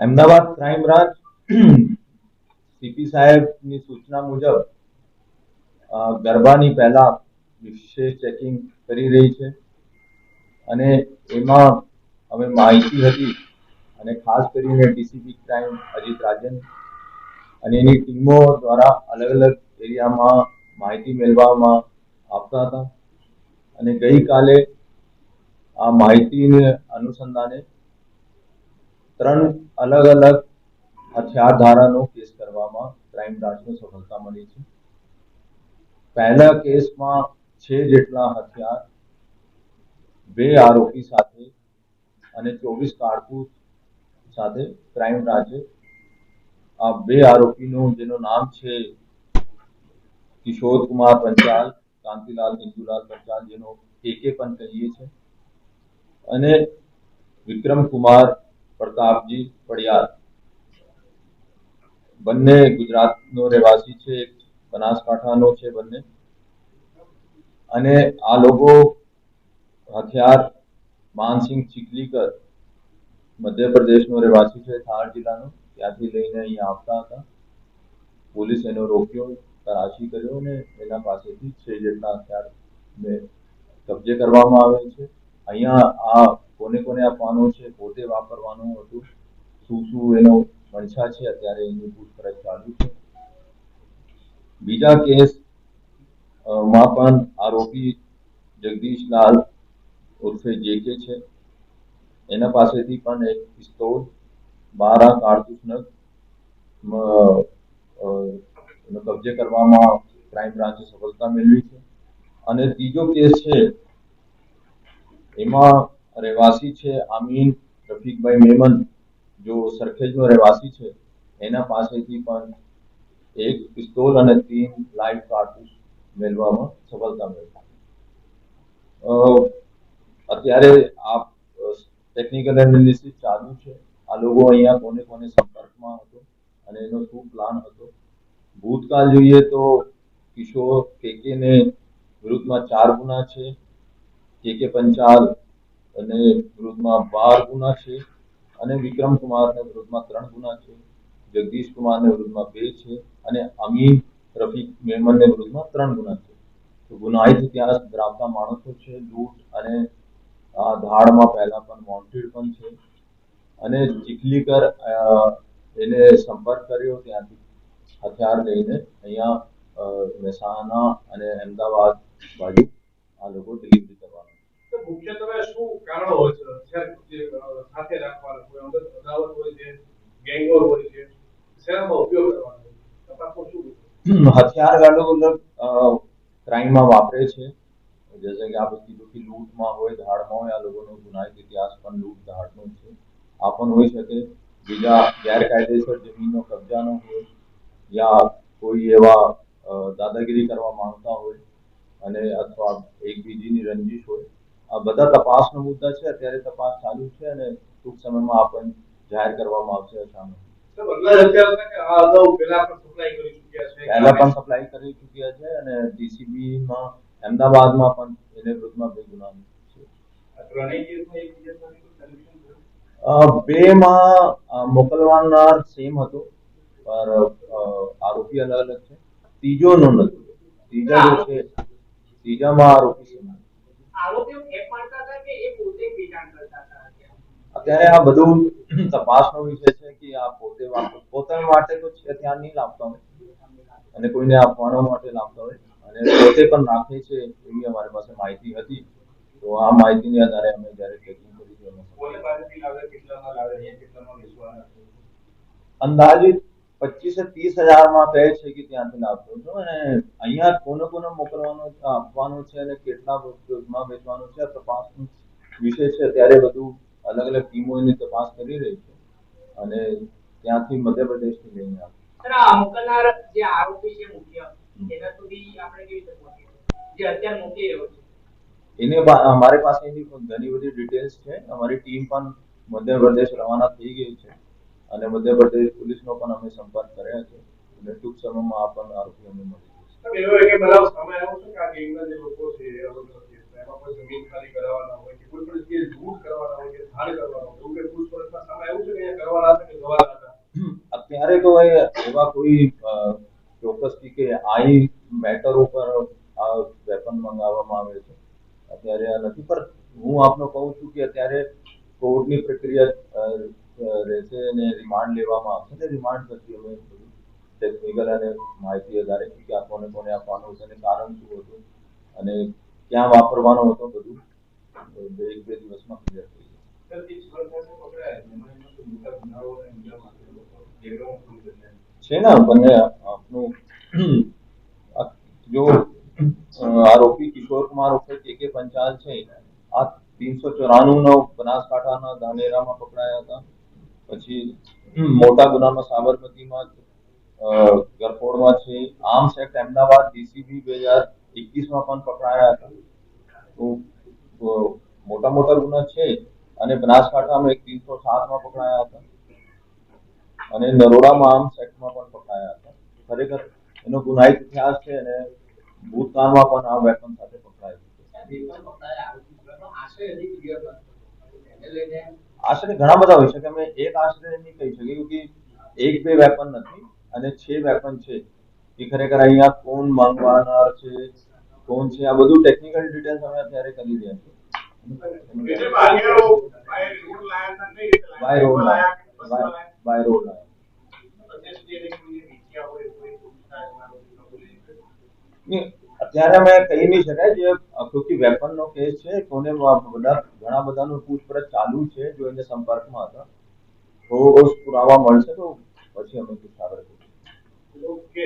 Ahmedabad crime branch CP સાહેબની સૂચના મુજબ ગરબાની પહેલા વિશેષ ચેકિંગ કરી રહી છે અને એમાં અમે માહિતી હતી અને ખાસ કરીને ડીસીપી ક્રાઇમ અજીત રાજન અને એની ટીમો દ્વારા અલગ અલગ એરિયામાં માહિતી મેળવવામાં આપતા હતા અને ગઈકાલે આ માહિતીને અનુસંધાને ત્રણ અલગ અલગ હથિયાર ધારાનો કેસ કરવામાં ક્રાઇમ બ્રાન્ચને સફળતા મળી છે. પહેલા કેસમાં છે જેટલા હથિયાર, બે આરોપી સાથે અને ચોવીસ કારતૂસ સાથે ક્રાઇમ બ્રાન્ચે. આ બે આરોપીનું, જેનું નામ છે કિશોર કુમાર પંચાલ, કાંતિલાલ ઇન્દુલાલ પંચાલ, જેનો કેકે પણ કહીએ છીએ અને વિક્રમ કુમાર પ્રતાપજી પડિયાર બંને ગુજરાતનો રહેવાસી છે બનાસકાંઠાનો છે બંને. અને આ લોકો હથિયાર, માનસિંહ ચીખલીકર મધ્યપ્રદેશનો રહેવાસી છે, થાર જિલ્લાનો. ત્યાંથી લઈને અહીંયા આવતા હતા. પોલીસ એનો રોક્યો તરાશી કર્યો અને એના પાસેથી છે જેટલા હથિયાર કબજે કરવામાં આવે છે. અહીંયા આ કોને કોને આપવાનું છે, પોતે વાપરવાનું હતું, શું શું એનો મંશા છે, અત્યારે એની પૂછપરછ ચાલુ છે. બીજા કેસમાં પણ આરોપી જગદીશલાલ ઉર્ફે જેકે છે. એના પાસેથી પણ એક પિસ્તોલ, બારા કારતૂસ નગ કબજે કરવામાં ક્રાઇમ બ્રાન્ચે સફળતા મેળવી છે. અને ત્રીજો કેસ છે, એમાં રહેવાસી છે, આમીન, રફીકભાઈ મેમન, જો સરખેજનો રહેવાસી છે, એના પાસેથી પણ એક પિસ્તોલ અને તીન લાઈવ કારતૂસ મેળવવામાં સફળતા મળી. અત્યારે આ ટેકનિકલ એનાલિસિસ ચાલુ છે. આ લોકો અહીંયા કોને કોને સંપર્કમાં હતો અને એનો શું પ્લાન હતો. ભૂતકાળ જોઈએ તો કિશોર કેકેને વિરુદ્ધમાં ચાર ગુના છે. કે કે પંચાલ અને વિરુદ્ધમાં બાર ગુના છે અને વિક્રમ કુમારને વિરુદ્ધમાં ત્રણ ગુના છે, જગદીશ કુમારને વિરુદ્ધમાં બે છે અને અમીન રફીક મેમનને વિરુદ્ધમાં ત્રણ ગુના છે. તો ગુનાહિત ઇતિહાસ ધરાવતા માણસો છે, લૂંટ અને ધાડમાં પહેલા પણ વોન્ટેડ પણ છે. અને ચીખલીકર એને સંપર્ક કર્યો ત્યાંથી હથિયાર લઈને અહીંયા મહેસાણા અને અમદાવાદ બાજુ આ લોકો ડિલિવરી કરવાના. તો મુખ્યત્વે શું કારણો હોય છે? સાથે રાખવાના કોઈ અંદર અદાવત હોય છે ગેંગોર હોય છે શેનામાં ઉપયોગ કરવાનો તપાસમાં શું હથિયાર ગાડો મતલબ ક્રાઇમમાં વાપરે છે. જૈસે કે આપણે કીધું કે લૂંટમાં હોય, ધાડમાં હોય, આ લોકોનો ગુનાહિત ઇતિહાસ પણ લૂંટ ધાડનો છે. આ પણ હોઈ શકે. બીજા ગેરકાયદેસર જમીનનો કબજાનો હોય, યા કોઈ એવા દાદાગીરી કરવા માંગતા હોય, અને અથવા એકબીજીની રંજિશ હોય બધા તપાસનો મુદ્દા છે અત્યારે તપાસ ચાલુ છે અને ટૂંક સમયમાં આપણને જાહેર કરવામાં આવશે અગાઉ પહેલા પણ સપ્લાય કરી ચૂક્યા છે પણ અને DCB માં અમદાવાદમાં પણ એને વિરુદ્ધમાં બે ગુના? અ, બેમાં મોકલવાનાર સેમ હતો પર આરોપી અલગ અલગ છે. ત્રીજો નો નથી. ત્રીજા જો છે ત્રીજામાં આરોપી સેમ હતો. આરોપીઓ ખેપ મારતા હતા કે એ પોતે જ વેચાણ કરતા હતા અત્યારે? આ બધું તપાસનો વિષય છે કે આ પોતે પોતાના માટે તો ત્યાં નહીં લાવતા હોય અને કોઈને આપવાનો માટે લાવતા હોય. અને પોતે પણ રાખે છે એવી અમારી પાસે માહિતી હતી. તો આ માહિતીને આધારે અમે જ્યારે ચેકિંગ કરી અંદાજિત પચીસ ત્રીસ હજારમાં કહે છે કે ત્યાંથી લાવતો હતો. અને અહીંયા કોને કોને મોકલવાનો આપવાનો છે અને કેટલા વેચવાનો છે આ તપાસનો વિષય છે. અત્યારે બધું અલગ અલગ ટીમો એની તપાસ કરી રહી છે અને ત્યાંથી મધ્યપ્રદેશથી લઈને આવે. સર આ મોકલનાર જે આરોપી છે મુખ્ય એના સુધી આપણે કેવી રીતે પહોંચીએ જે અત્યારે મોકલી રહ્યો છે. એને અમારી પાસે એની ઘણી બધી ડિટેલ્સ છે. અમારી ટીમ પણ મધ્યપ્રદેશ રવાના થઈ ગઈ છે અને મધ્યપ્રદેશ પોલીસનો પણ અમે સંપર્ક કર્યા છે અને ટૂંક સમયમાં આ પણ આરોપી અમે મળી જશે. એવો એક બનાવ સામે આવ્યો છે કે આ ગેંગના જે લોકો છે એમાં કોઈ જમીન ખાલી કરાવવાના અત્યારે તો એવા કોઈ ચોક્કસ ચોક્કસથી કે આઈ મેટર ઉપર આ વેપન મંગાવવામાં આવે છે. અત્યારે આ નથી, પણ હું આપને કહું છું કે અત્યારે કોર્ટની પ્રક્રિયા રહેશે અને રિમાન્ડ લેવામાં આવશે. ને રિમાન્ડ પછી અમે ટેકનિકલ અને માહિતી આધારે કે આ કોને કોને આપવાનું છે અને કારણ શું હતું અને ક્યાં વાપરવાનો હતો બધું એક બે દિવસમાં ક્લિયર છે ને બંને જો આરોપી કિશોર કુમાર ઉપર કે કે પંચાલ છે, આ ત્રણસો ચોરાણું નો બનાસકાંઠાના ધાનેરામાં પકડાયા હતા. પછી મોટા ગુનામાં સાબરમતીમાં ગરફોડમાં છે. આર્મ્સ એક્ટ અમદાવાદ ડીસીબી બે હજાર એકવીસમાં પણ પકડાયા હતા. તો, મોટા મોટા ગુના છે. અને બનાસકાંઠામાં એક ત્રણસો સાતમાં પકડાયા હતા. અને નરોડામાં આર્મ્સ એક્ટમાં પણ પકડાયા હતા. ખરેખર એનો ગુનાહિત ઇતિહાસ છે અને ભૂતકાળમાં પણ આ વેપન સાથે પકડાય આશરે ઘણા બધા હોય શકે અમે એક આશરે નહીં કહી શકીએ કે એક બે વેપન નથી અને છે વેપન છે. એ ખરેખર અહીંયા કોણ માંગવાનાર છે, કોણ છે, આ બધું ટેકનિકલ ડિટેલ્સ અમે અત્યારે કરી રહ્યા છીએ. બાય રોડ બાય રોડ અત્યારે અમે કહી નહીં શકાય જે ક્યોંકि વેપન નો કેસ છે કોને બધા ઘણા બધાનું પૂછપરછ ચાલુ છે જો એને સંપર્કમાં હતા. તો પુરાવા મળશે તો પછી અમે કરીશું. ઓકે